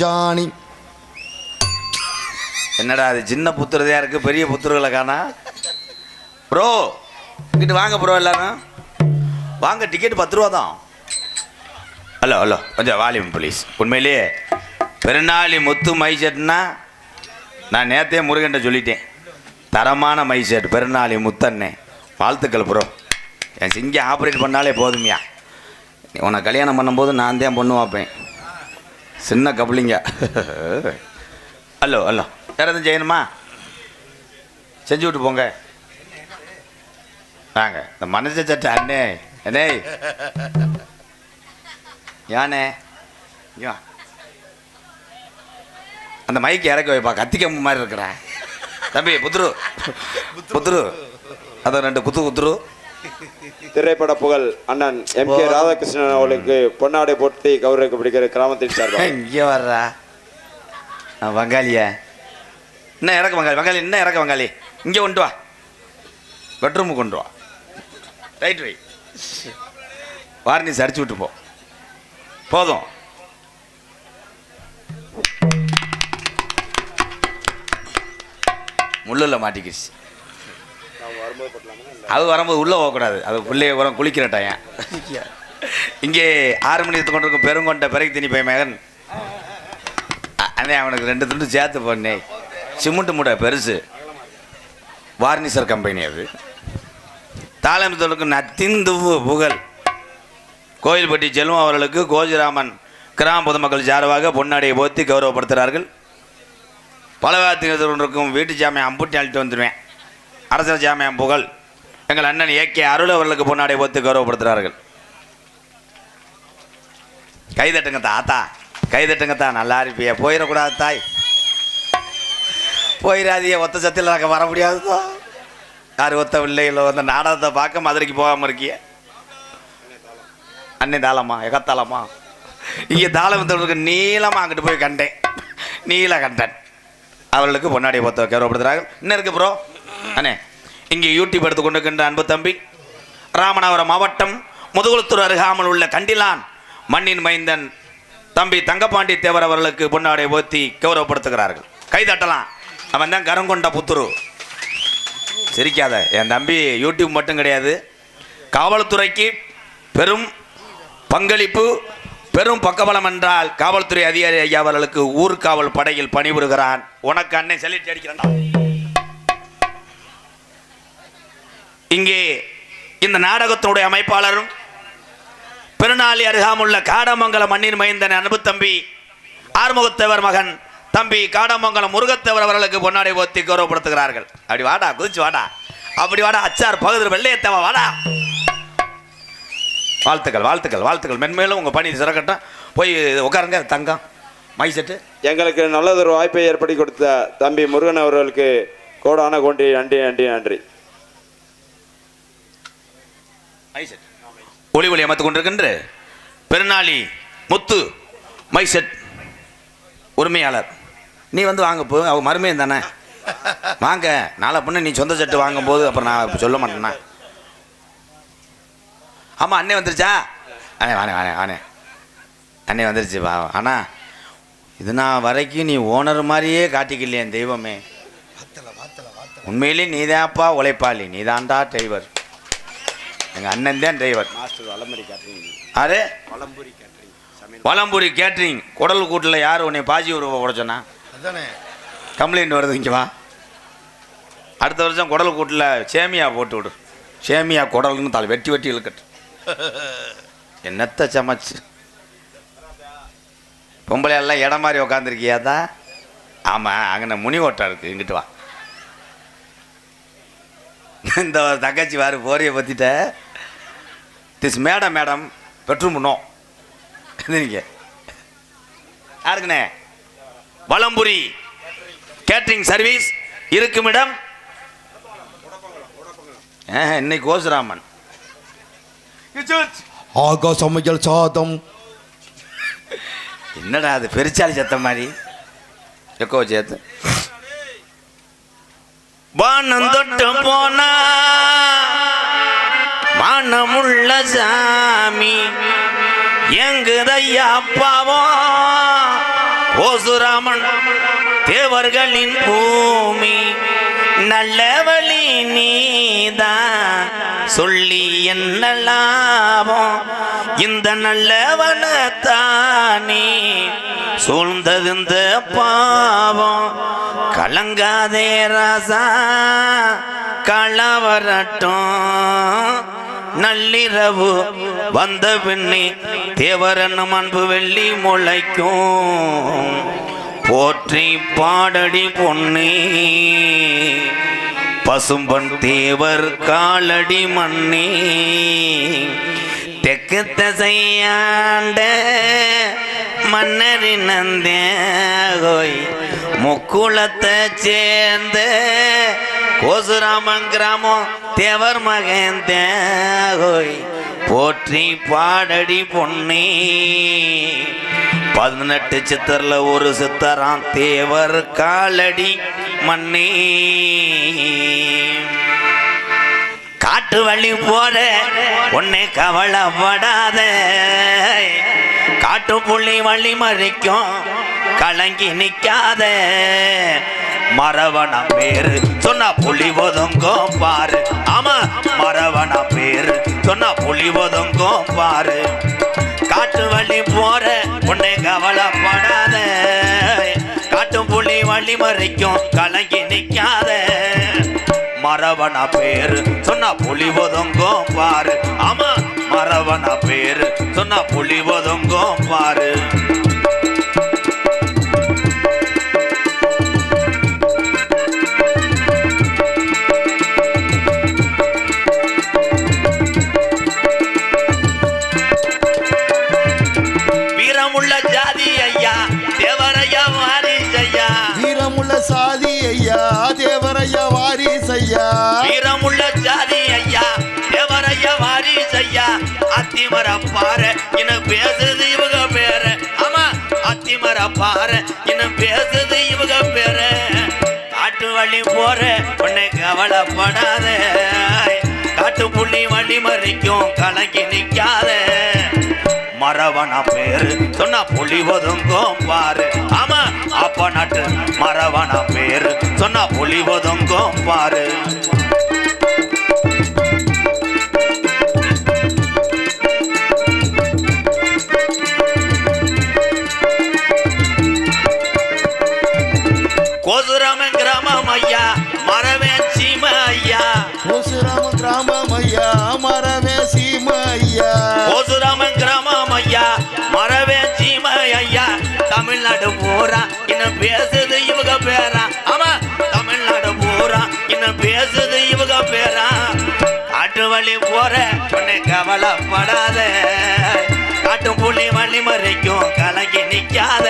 அஞ்சாணி என்னடா அது சின்ன புத்திரதையா இருக்கு பெரிய புத்திரர்களை காணா? ப்ரோ இங்கிட்டு வாங்க ப்ரோ எல்லாரும். வாங்க டிக்கெட் பத்து ரூபா தான். ஹலோ ஹலோ கொஞ்சம் வால்யூம் ப்ளீஸ் உண்மையிலேயே பெருநாளி முத்து மை செட்னா நான் நேத்தே முருகன்ட்ட சொல்லிட்டேன். தரமான மை செட் பெருநாளி முத்தண்ணே வாழ்த்துக்கள் ப்ரோ என் சிங்கம் ஆப்ரேட் பண்ணாலே போதுமியா. உன்னை கல்யாணம் பண்ணும்போது நான் தான் பொண்ணு வைப்பேன் சின்ன கபலிங்க. Hello hello. வேறு எதுவும் செய்யணுமா செஞ்சு விட்டு போங்க. வாங்க. இந்த மனசை சட்டை அண்ணே. அண்ணே. யானே? யா அந்த மைக்கு இறக்கி வைப்பா. கத்திக்கம்பு மாதிரி இருக்கிற. தம்பி புத்துரு புத்துரு அதை ரெண்டு குத்து குத்துரு திரைப்பட புகழ் அண்ணன் எம் கே ராதாகிருஷ்ணன் அவர்களுக்கு பொன்னாடை போட்டி கௌரவிக்கப்படுகிற கிராமத்தின் சார்பாக. இங்கே வர்றா. வங்காளியா. என்ன இறக்க வங்காளி? வங்காளி என்ன இறக்க வங்காளி? இங்கே கொண்டு வா. பெட்ரூமுக்கு கொண்டு வா. ரைட் வை வார்னிஸ் அடிச்சு விட்டு போ. போதும். முள்ளில் மாட்டிக்கிச்சு. அது வரும்போது உள்ளே போகக்கூடாது. அது பிள்ளைய உரம் குளிக்கிற டைம் இங்கே ஆறு மணி கொண்டிருக்கும் பெருங்கொண்ட பிறகு திணி பையன் மகன் அண்ணே அவனுக்கு ரெண்டு துண்டு சேர்த்து பண்ணே சிமெண்ட் மூட்டை பெருசு. வார்னிசர் கம்பெனி அது. தாளமித்தலுக்கு நத்திந்துவு புகழ். கோயில்பட்டி செல்வம் அவர்களுக்கு கோஜிராமன் கிராம பொதுமக்கள் சார்பாக பொன்னாடியை போத்தி கௌரவப்படுத்துகிறார்கள். பலவாத்தியத்தில் இருக்கும் வீட்டு ஜாமியம் அம்புட்டி அழிட்டு வந்துடுவேன். அரசர் ஜாமியம் புகழ் எங்கள் அண்ணன் ஏகே அருள் அவர்களுக்கு பொன்னாடை ஒத்து கௌரவப்படுத்துகிறார்கள். கைதட்டுங்க தாத்தா கைதட்டுங்க தா நல்லா இருப்பியா. போயிடக்கூடாது தாய். போயிடாதிய ஒத்த சத்தியில் நாங்கள் வர முடியாது யார் ஒத்த பிள்ளைகளோ அந்த நாடகத்தை பார்க்க மதுரைக்கு போகாமல் இருக்கிய. அன்னை தாளமா எகத்தாளமா? இங்கே தாளம் தாளமத்தவர்களுக்கு நீளமாக அங்கிட்டு போய் கண்டேன். நீல கண்டன். அவர்களுக்கு பொன்னாடி பொத்த கௌரவப்படுத்துகிறார்கள். இன்னும் இருக்கு ப்ரோ அண்ணே இங்கே யூடியூப் எடுத்து கொண்டிருக்கின்ற அன்பு தம்பி ராமநாதபுரம் மாவட்டம் முதுகுளத்தூர் அருகாமல் உள்ள கண்டிலான் மண்ணின் மைந்தன் தம்பி தங்கப்பாண்டி தேவர் அவர்களுக்கு பொன்னாடை ஓத்தி கௌரவப்படுத்துகிறார்கள். கைதட்டலாம் அவன் தான் கரங்கொண்ட புத்துரு. சிரிக்காத. என் தம்பி யூடியூப் மட்டும் கிடையாது. காவல்துறைக்கு பெரும் பங்களிப்பு பெரும் பக்கபலம் என்றால் காவல்துறை அதிகாரி ஐயா அவர்களுக்கு ஊர்காவல் படையில் பணிபுரிகிறான். உனக்கு அன்னை செல்லிட்டு அடிக்கிறான். இங்கே இந்த நாடகத்தினுடைய அமைப்பாளரும் பெருநாளி அருகாமுள்ள காடமங்கலம் மண்ணின் மைந்தன் அன்பு தம்பி ஆறுமுகத்தேவர் மகன் தம்பி காடமங்கலம் முருகத்தேவர் அவர்களுக்கு பொன்னாடை ஓத்தி கௌரவப்படுத்துகிறார்கள். அப்படி வாடா குதிச்சு வாடா. அப்படி வாடா அச்சார் பகுதியில் வெள்ளையத்தேவா வாடா. வாழ்த்துக்கள் வாழ்த்துக்கள் வாழ்த்துக்கள். மென்மேலும் உங்கள் பணி சிறக்கட்டும். போய் உட்காருங்க தங்கம் மைசெட்டு எங்களுக்கு நல்லதொரு வாய்ப்பை ஏற்படுத்தி கொடுத்த தம்பி முருகன் அவர்களுக்கு கோடான கோண்டி நன்றி நன்றி நன்றி. ஒளி ஒளி அமைத்துக் கொண்டிருக்கின்ற பெருநாளி முத்து மை செட் உரிமையாளர். நீ வந்து வாங்க போ அவ மருமையன் தானே. வாங்க நாளை பொண்ணு நீ சொந்த செட்டு வாங்கும்போது அப்புறம் நான் சொல்ல மாட்டேன்னா. ஆமாம் அண்ணே வந்துருச்சா? அண்ணே வானே வானே வானே அண்ணே வந்துருச்சு வா அண்ணா இது நான் வரைக்கும் நீ ஓனர் மாதிரியே காட்டிக்கலையே தெய்வமே. உண்மையிலே நீதான்ப்பா உழைப்பாளி நீதான்டா டிரைவர் எங்கள் அண்ணன் தான் டிரைவர் மாஸ்டர் வளமரி காட்டுறீங்க ஆறு? வளம்புரி கேட்டரிங் சமையல். வலம்புரி கேட்ரிங் குடல் கூட்டில் யார் உன்னை பாசி உருவ போட சொன்னா? அதானே. கம்ப்ளைண்ட் வருது இங்கே வா. அடுத்த வருஷம் குடல் கூட்டில் சேமியா போட்டு விடு. சேமியா குடல்னு தாள் வெட்டி வெட்டி இழுக்கட்டு. என்னத்த சமைச்சு? பொம்பளை எல்லாம் இடம் மாதிரி உக்காந்துருக்கியாதா? ஆமாம் அங்கே முனி ஓட்டம் இருக்கு. இங்கிட்டு வா. இந்த ஒரு தங்கச்சி வாரு போரிய பற்றிட்ட this madam madam bedroom no நீங்கள் யாருக்குண்ணே? வலம்புரி. கேட்ரிங் சர்வீஸ் இருக்கும் இடம். ஆ, இன்னைக்கு கோசுராமன். ஆகா சமையல் சாதம். என்னடா அது பெருச்சாலி சத்தம் மாதிரி? எக்கோ சேர்த்து. வானம் தொட்டு போனா மானமுள்ள சாமி. எங்குதையா பாவம். ஓசுராமன் தேவர்களின் பூமி. நல்ல வழி நீதான். சொல்லி என்ன லாபம்? இந்த நல்லவனத்தானே சூழ்ந்தது இந்த பாவம். கலங்காதே ராசா களவரட்டும். நள்ளிரவு வந்த பின்னே தேவரனும் அன்பு வெள்ளி முளைக்கும். போற்றி பாடடி பொன்னே. பசும்பன் தேவர் காலடி மண்ணே தெற்கு தசையாண்ட மன்னரின் நந்தேகோய் முக்குளத்தை சேர்ந்த கோசுராமன் கிராமம் தேவர் மகன் தேகோய் போற்றி பாடடி பொன்னே. பதினெட்டு சித்தர்ல ஒரு சித்தரான் தேவர் காலடி மண்ணே. காட்டு வழி போற உன்னை கவலைப்படாத. காட்டு புள்ளி வழி மறிக்கும் கலங்கி நிக்காத. மரவன பேரு சொன்னா புலி ஒதுங்கும் பாரு. ஆமா மரவண பேரு சொன்னா புலி ஒதுங்கும் பாரு. காட்டு வழி போற உன்னை கவலைப்படாத. காட்டும் புள்ளி வழி மறைக்கும் கலங்கி நிக்காத. மரவன பேரு சொன்னா புலி ஒதுங்கும் பாரு. ஆமா மரவன பேரு சொன்னா புலி ஒதுங்கும் பாரு. சாதி ஐயா தேவரையா வாரிசையா. வீரமுள்ள ஜாதி ஐயா தேவரையா வாரிசையா. அத்திமர பாரு இன்னும் பேசுது இவங்க பேர. ஆமா அத்திமர பாரு இன்னும் பேசுது இவங்க பேர. காட்டு வழி போற உன்னை கவலைப்படாத. காட்டு புள்ளி வழி மறைக்கும் கலங்கி நிக்காத. மரவன பேரு. சொன்னா புலி ஒதுங்கும் பாரு. ஆமா அப்ப நாட்டு மரவன பேரு. சொன்னா புலி ஒதுங்கும் பாரு. பேசுது இவங்க பேரா? ஆமா தமிழ்நாடு பூரா இன்னும் பேசுது இவங்க பேரா? காட்டு வழி போற உன்னை கவலைப்படாத. காட்டு புள்ளி வழி மறைக்கும் கலங்கி நிக்காத.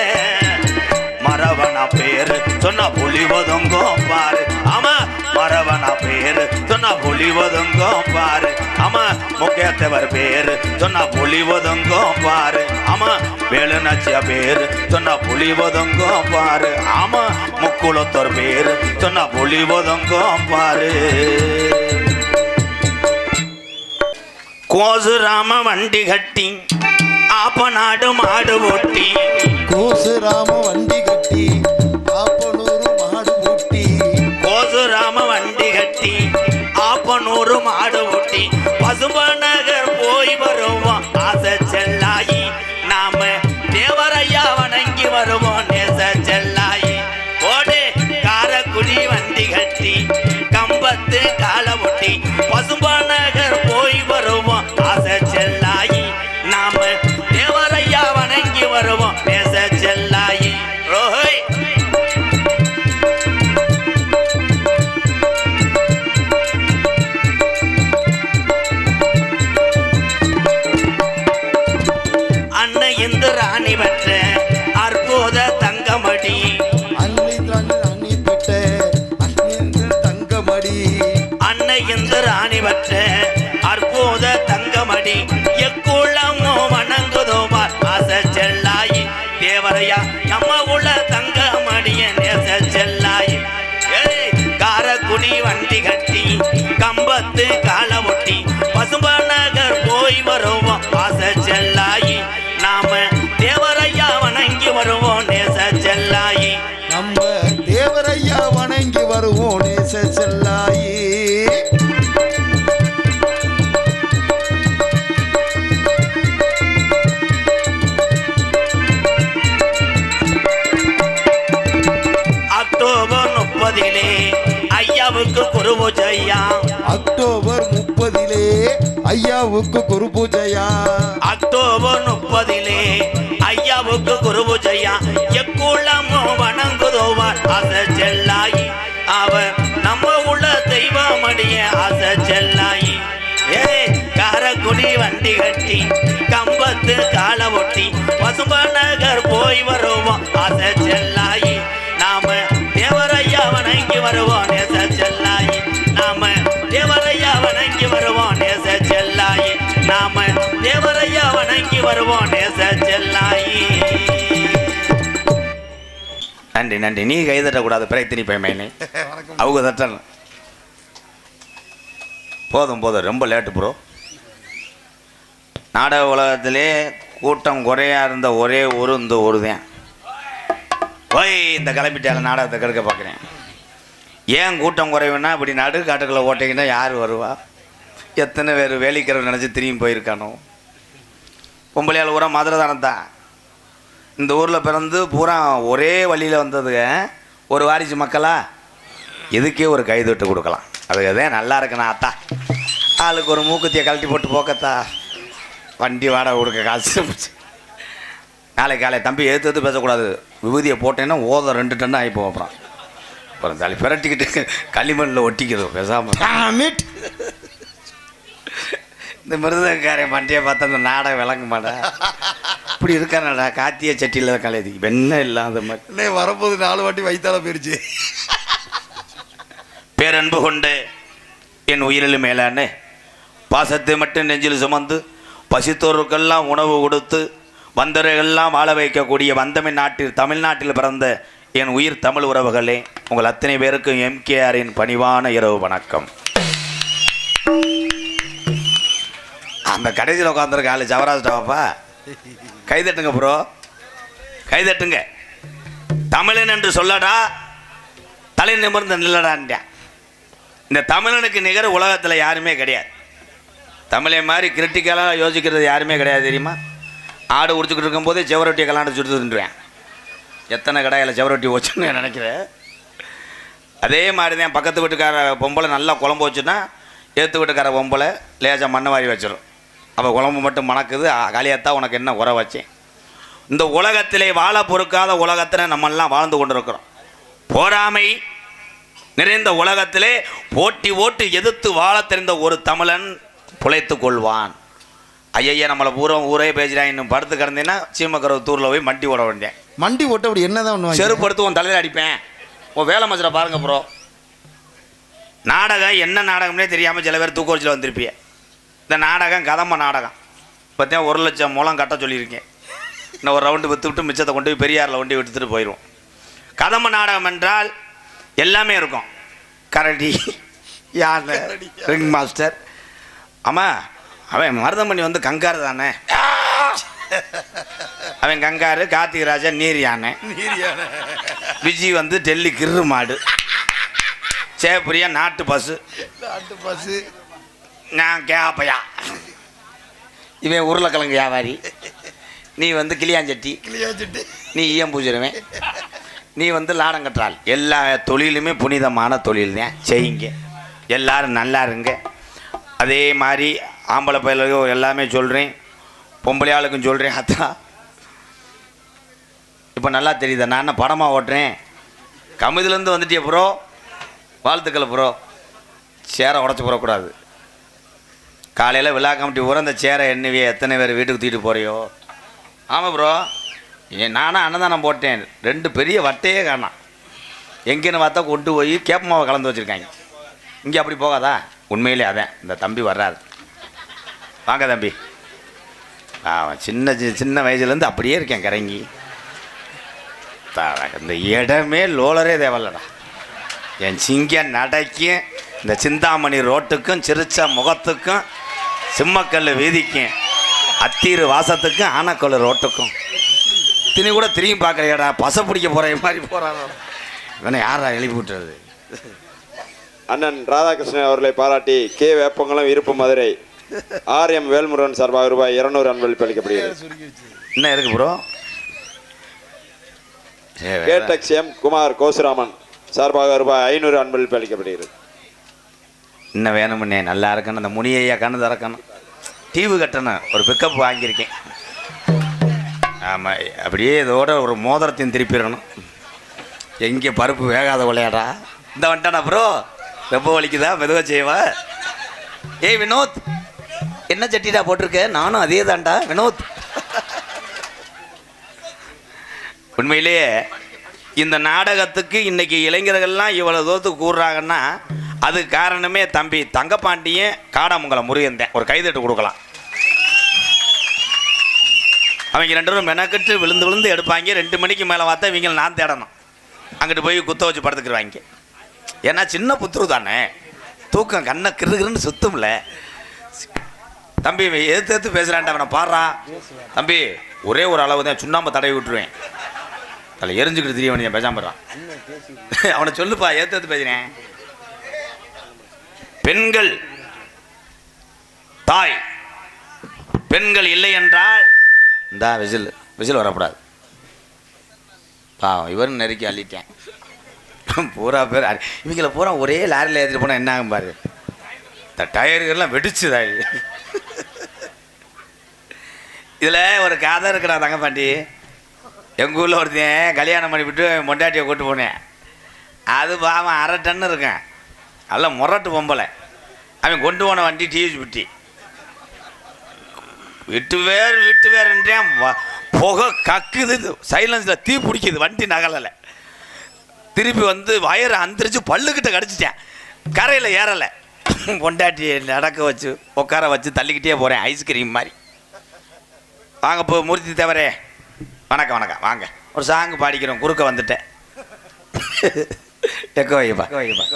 மரவன பேரு சொன்னா புலி ஒதுங்கும் பாரு. ஆமா மரவன பேரு சொன்னா புலி ஒதுங்கும் பாரு. ஆமா முக்கியத்தவர் பேரு சொன்னா புலி ஒதுங்கும் பாரு. ஆமா வேலு நச்சிய பேரு. சொன்னா புலி ஒதுங்கும் பாரு. ஆமா முக்குளத்தோர் பேரு. சொன்னா புலி ஒதுங்கும் பாரு. கோசு ராம வண்டி கட்டி ஆப்ப நாடு மாடு ஓட்டி. கோசுராம வண்டி கட்டி ஆப்பனூரு மாடு பூட்டி கோசு ராம வண்டி கட்டி ஆப்பனூறு மாடு ஓட்டி. பசும்ப கட்டி கம்பத்து கா நம்ம உள்ள தங்கமடிய நேச செல்லாயி. காரக்குடி வண்டி கட்டி கம்பத்து கால ஒட்டி பசும்ப நகர் போய் வருவோம் ஆசை செல்லாயி. நாம தேவரையா வணங்கி வருவோம் நேச செல்லாயி. ஐயாவுக்கு குரு பூஜையா அக்டோபர் முப்பதிலே ஐயாவுக்கு குரு பூஜையா அக்டோபர் முப்பதிலே ஐயாவுக்கு குரு பூஜையா எக்குளமோ வணங்குதோவார் அச செல்லாயி. அவர் நம்ம உள்ள தெய்வமடிய அச செல்லாயி. ஏ காரக்குடி வண்டி கட்டி கம்பத்து கால ஒட்டி பசும்ப நகர் போய் வருவோம். அச செல்லாயி. நாம தேவரையா வணங்கி வருவோம் நேச செல்லாயி நாம தேவரையா வணங்கி வருவோம் நேச செல்லாயி நாம தேவரையா வணங்கி வருவோம் நேச செல்லாயி. நன்றி நன்றி. நீ கை தட்டக்கூடாது. பிரயத்தினி பயமேனே அவங்க தட்டணும் போதும் போதும். ரொம்ப லேட்டு ப்ரோ நாடக உலகத்திலே கூட்டம் குறையா இருந்த ஒரே ஒரு இந்த ஒரு தான் போய் இந்த கிளம்பிட்டால நாடகத்தை கெடுக்க பார்க்குறேன். ஏன் கூட்டம் குறைவுன்னா இப்படி நடு காட்டுக்குள்ளே ஓட்டிங்கன்னா யார் வருவா? எத்தனை பேர் வேலைக்கிறவன் நினச்சி திரும்பி போயிருக்கானோ? பொம்பளையால் பூரா மதுரை தானத்தான் இந்த ஊரில் பிறந்து பூரா ஒரே வழியில் வந்ததுங்க ஒரு வாரிசு மக்களா? இதுக்கே ஒரு கைதொட்டு கொடுக்கலாம். அது எதே நல்லா இருக்குண்ணா அத்தா. ஆளுக்கு ஒரு மூக்குத்தியை கழட்டி போட்டு போக்கத்தா. வண்டி வாடகை கொடுக்க காசு. நாளைக்கு காலை தம்பி எடுத்து எடுத்து பேசக்கூடாது. விபூதியை போட்டேன்னா ஓதம் ரெண்டு டன் ஆகி போவோம் அப்புறம். தலை பிரட்டிக்கிட்டு களிமண்ணில் ஒட்டிக்கிறது பேசாமல். இந்த மிருதக்காரன் மண்டியை பார்த்தா அந்த நாடகம் விளங்க மாட்டேன் இப்படி இருக்கானடா காத்திய சட்டியில் கலையது வெண்ண இல்லாத மாதிரி. வரும்போது நாலு வாட்டி வயித்தால போயிருச்சு. பேரன்பு கொண்டு என் உயிரில் மேலானே. பாசத்தை மட்டும் நெஞ்சில் சுமந்து பசித்தோருக்கெல்லாம் உணவு கொடுத்து வந்தவர்களெல்லாம் வாழ வைக்கக்கூடிய வந்தமிழ் நாட்டில் தமிழ்நாட்டில் பிறந்த என் உயிர் தமிழ் உறவுகளே உங்கள் அத்தனை பேருக்கும் எம்கேஆரின் பணிவான இரவு வணக்கம். அந்த கடைசியில் உட்காந்துருக்க ஆளு ஜவராஜ்டாப்பா கைதட்டுங்க ப்ரோ. கைதட்டுங்க தமிழன் என்று சொல்லடா தலை நிமிர்ந்து நில்லடான்ட்டான் இந்த தமிழனுக்கு நிகர் உலகத்தில் யாருமே கிடையாது. தமிழை மாதிரி கிரிட்டிக்கலாக யோசிக்கிறது யாருமே கிடையாது தெரியுமா? ஆடு உடிச்சுக்கிட்டு இருக்கும்போதே செவரொட்டியை கலாண்டு தின்றுவேன். எத்தனை கடையில் செவரொட்டி வச்சுன்னு நினைக்கிறேன். அதே மாதிரி தான் பக்கத்து வீட்டுக்கார பொம்பளை நல்லா குழம்பு வச்சுன்னா ஏற்று வீட்டுக்கார பொம்பளை லேசாக மண்ணை வாரி வச்சிடும் அப்போ குழம்பு மட்டும் மணக்குது காலியாத்தான் உனக்கு என்ன உரை வச்சேன்? இந்த உலகத்திலே வாழ பொறுக்காத உலகத்தில் நம்மெல்லாம் வாழ்ந்து கொண்டிருக்கிறோம். போராமை நிறைந்த உலகத்திலே போட்டி ஓட்டு எதிர்த்து வாழ தெரிந்த ஒரு தமிழன் புழைத்து கொள்வான். ஐயய்யா நம்மளை பூரா ஊரே பேசுகிறான் இன்னும் படுத்து கிடந்தீங்கன்னா சீமக்கரவு தூரில் போய் மண்டி ஓட வேண்டியேன். மண்டி ஓட்ட அப்படி என்னதான் பண்ணுவாங்க செருப்பு எடுத்து உன் தலையில் அடிப்பேன். உன் வேலை மச்சரை பாருங்க ப்ரோ நாடகம் என்ன நாடகம்னே தெரியாமல் சில பேர் தூக்கோச்சில் வந்திருப்பிய இந்த நாடகம் கதம்ப நாடகம். பார்த்தேன் ஒரு லட்சம் மூலம் கட்ட சொல்லியிருக்கேன். இன்னும் ஒரு ரவுண்டு விற்று விட்டு மிச்சத்தை கொண்டு போய் பெரியாரில் கொண்டு எடுத்துகிட்டு போயிடுவோம் கதம்ப நாடகம் என்றால் எல்லாமே இருக்கும். கரடி யானை ரிங் மாஸ்டர் ஆமாம் அவன் மருதமணி வந்து கங்காரு தானே? அவன் கங்காரு கார்த்திகராஜன் நீர் யானை. விஜய் வந்து டெல்லி கிரு மாடு. சேப்பிரியா நாட்டு பசு. நாட்டு பஸ் நான் கேப்பையா. இவன் உருளைக்கிழங்கு வியாபாரி. நீ வந்து கிளியாஞ்சட்டி. கிளியாச்சிட்டு நீ ஈயம் பூஜிருவேன். நீ வந்து லாடங்கற்றால் எல்லா தொழிலுமே புனிதமான தொழில் தான் செய்யுங்க. எல்லாரும் நல்லா இருங்க. அதே மாதிரி ஆம்பளை பயிலுக்கும் எல்லாமே சொல்கிறேன் பொம்பளை ஆளுக்கும் சொல்கிறேன் அதான். இப்போ நல்லா தெரியுதா? நான் என்ன படமாக ஓட்டுறேன்? கமிதிலேருந்து வந்துட்டிய ப்ரோ. வாழ்த்துக்கள் ப்ரோ. சேரை உடச்சி போடக்கூடாது. காலையில் விழா கமிட்டி பூரா இந்த சேரை எண்ணுவிய எத்தனை பேர் வீட்டுக்கு தூக்கிட்டு போகிறியோ ஆமாம் ப்ரோ. ஏன் நானும் அன்னதானம் போட்டேன். ரெண்டு பெரிய வட்டையே காணாம். எங்கேன்னு பார்த்தா கொண்டு போய் கேப்பமாவை கலந்து வச்சுருக்காங்க. இங்கே அப்படி போகாதா? உண்மையிலே அதான். இந்த தம்பி வர்றாரு. வாங்க தம்பி. ஆ சின்ன சி- சின்ன வயசுலேருந்து அப்படியே இருக்கேன் கரங்கி. இந்த இடமே லோலரே தேவையில்லடா என் சிங்க நடைக்கும் இந்த சிந்தாமணி ரோட்டுக்கும் சிரிச்ச முகத்துக்கும் சிம்மக்கல் வீதிக்கும் அத்தீரு வாசத்துக்கும் ஆனக்கல் ரோட்டுக்கும். தினி கூட திரும்பி பார்க்குறியாடா பசை பிடிக்க போகிற மாதிரி போகிறாரோ இவனை யாரா எழுப்பி விட்டுறது? அண்ணன் ராதாகிருஷ்ணன் அவர்களை பாராட்டி கே. வேப்பங்குளம் இருப்பு மதுரை. ஆர் எம் வேல்முருகன் சார்பாக ரூபாய் இருநூறு அன்பளிப்பு அளிக்கப்படுகிறது என்ன இருக்கு ப்ரோ கேடெக்ஸ் எம் குமார் கோசுராமன் சார்பாக ரூபாய் ஐநூறு அன்பளிப்பு அளிக்கப்படுகிறது இன்னும் வேணுமுன்னே நல்லா இருக்கணும். அந்த முனியையா கண்ணு திறக்கணும். டிவி கட்டணும். ஒரு பிக்கப் வாங்கியிருக்கேன். ஆமாம் அப்படியே இதோட ஒரு மோதிரத்தையும் திருப்பிடணும். எங்கே பருப்பு வேகாத விளையாடா இந்த வந்துட்டானா ப்ரோ ரொம்ப வலிக்குதா? மெதுவாக செய்வா? ஏய் வினோத்! என்ன சட்டிடா போட்டிருக்க? நானும் அதே தாண்டா வினோத். உண்மையிலேயே இந்த நாடகத்துக்கு இன்னைக்கு இளைஞர்கள்லாம் இவ்வளோ தூரத்துக்கு கூடுறாங்கன்னா அது காரணமே தம்பி தங்கப்பாண்டியும் காடாமங்கலம் முருகன் தான் ஒரு கைதட்டு கொடுக்கலாம். அவங்க ரெண்டு பேரும் மெனக்கட்டு விழுந்து விழுந்து எடுப்பாங்க. ரெண்டு மணிக்கு மேலே பார்த்தா இவங்க நான் தேடணும். அங்கிட்டு போய் குத்த வச்சு படுத்துக்கிடுவாங்க ஏன்னா சின்ன புத்துரு தானே. தூக்கம் கண்ணை கிருகிருன்னு சுத்தும்ல. தம்பி இவன் எதிர்த்து எதிர்த்து பேசுகிறான்ட்டு அவனை பாடுறா. தம்பி ஒரே ஒரு அளவு தான் சுண்ணாம்பு தடவி விட்டுருவேன். அதில் எரிஞ்சுக்கிட்டு தெரிய வேண்டிய பேசாமறான் அவனை சொல்லுப்பா எடுத்து எடுத்து பேசுகிறேன் பெண்கள் தாய் பெண்கள் இல்லை என்றால் இந்த விசில் விசில் வரக்கூடாது. பாவம் இவரும் நெருக்கி அள்ளிட்டேன். பூரா பேர் இவங்களை இவங்கள பூரா ஒரே லாரியில் ஏற்றிட்டு போனால் என்ன ஆகும் பாரு. இந்த டயர்கள்லாம் வெடிச்சுதா இதில் ஒரு கதை இருக்கிறா தங்கப்பாண்டி. எங்கள் ஊரில் ஒருத்தன் கல்யாணம் பண்ணி விட்டு மொண்டாட்டியை கூட்டு போனேன். அது பாவம் அரை டன் இருக்கேன். நல்ல முரட்டு பொம்பளை. அவன் கொண்டு போன வண்டி டிவி விட்டி விட்டு வேறு விட்டு வேறுன்றேன் புகை கக்குது. சைலன்ஸில் தீ பிடிக்குது வண்டி நகலலை. திருப்பி வந்து வயரை அந்தரிச்சு பல்லுக்கிட்ட கடிச்சிட்டேன். கரையில் ஏறலை. பொண்டாட்டி நடக்க வச்சு உட்கார வச்சு தள்ளிக்கிட்டே போகிறேன் ஐஸ்கிரீம் மாதிரி. வாங்க போ மூர்த்தி தேவரே வணக்கம் வணக்கம். வாங்க. ஒரு சாங் பாடிக்கிறோம். குறுக்க வந்துட்டேன்.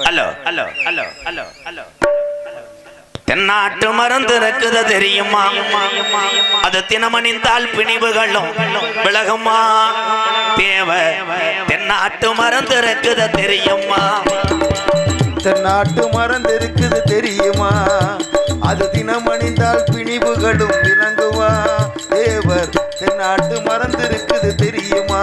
Hello hello hello hello hello. தென்னாட்டு மருந்து இருக்குது தெரியுமா? அது தினமணிந்தால் பிணிவுகளும் விலகுமா? தேவை தென்னாட்டு மருந்து இருக்குது தெரியுமா? தென்னாட்டு மறந்து இருக்குது தெரியுமா? அது தினமணிந்தால் பிணிவுகளும் விளங்குவா? தேவர் தென்னாட்டு மறந்து இருக்குது தெரியுமா?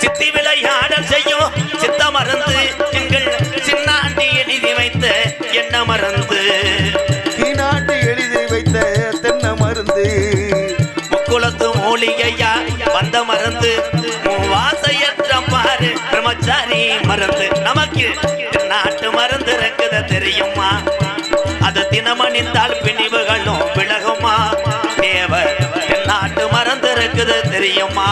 சித்தி விளையாடல் செய்யும் சித்த மருந்து எங்கள் சின்னாண்டி எழுதி வைத்த என்ன மருந்து தீநாட்டு எழுதி வைத்த தென்னை மருந்து முக்குளத்து மூலிகையா வந்த மருந்து வாசையற்ற பாரு பிரம்மச்சாரி மருந்து நமக்கு நாட்டு மருந்து இருக்குது தெரியுமா? அது தினமணிந்தால் பிணிவுகளும் விலகுமா? தேவர் நாட்டு மருந்து இருக்குது தெரியுமா?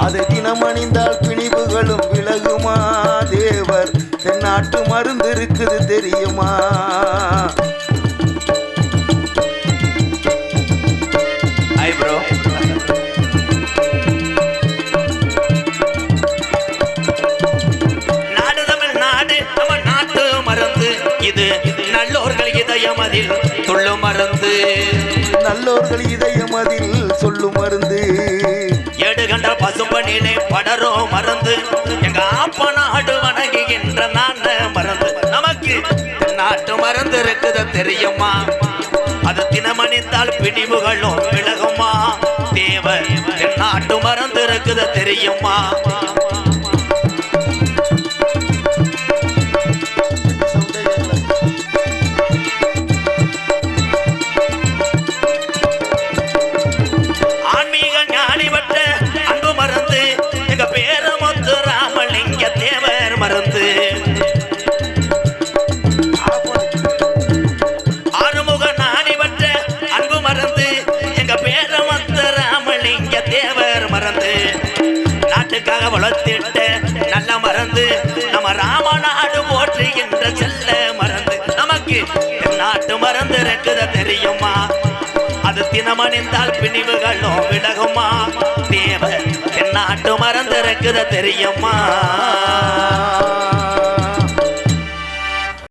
அது தினமணிந்தால் பிணிவுகளும் விலகுமா? தேவர் தென்னாட்டு மருந்து இருக்குது தெரியுமா? நல்லோர்கள் இதயம் அதில் துள்ளு மருந்து. நல்லோர்கள் இதயம் அதில் சொல்லும் மருந்து. ஏடு கண்ட பசும்பனிலே படரோ மருந்து. எங்க ஆப்ப நாடு வணங்குகின்ற நான மருந்து. நமக்கு நாட்டு மருந்து இருக்குது தெரியுமா? அது தினமணிந்தால் பிணிவுகளும் விலகுமா? தேவ நாட்டு மருந்து இருக்குது தெரியுமா? அது பிணிவுகளும் விலகுமா? தேவன் என் நாட்டு மறந்திருக்குத தெரியுமா?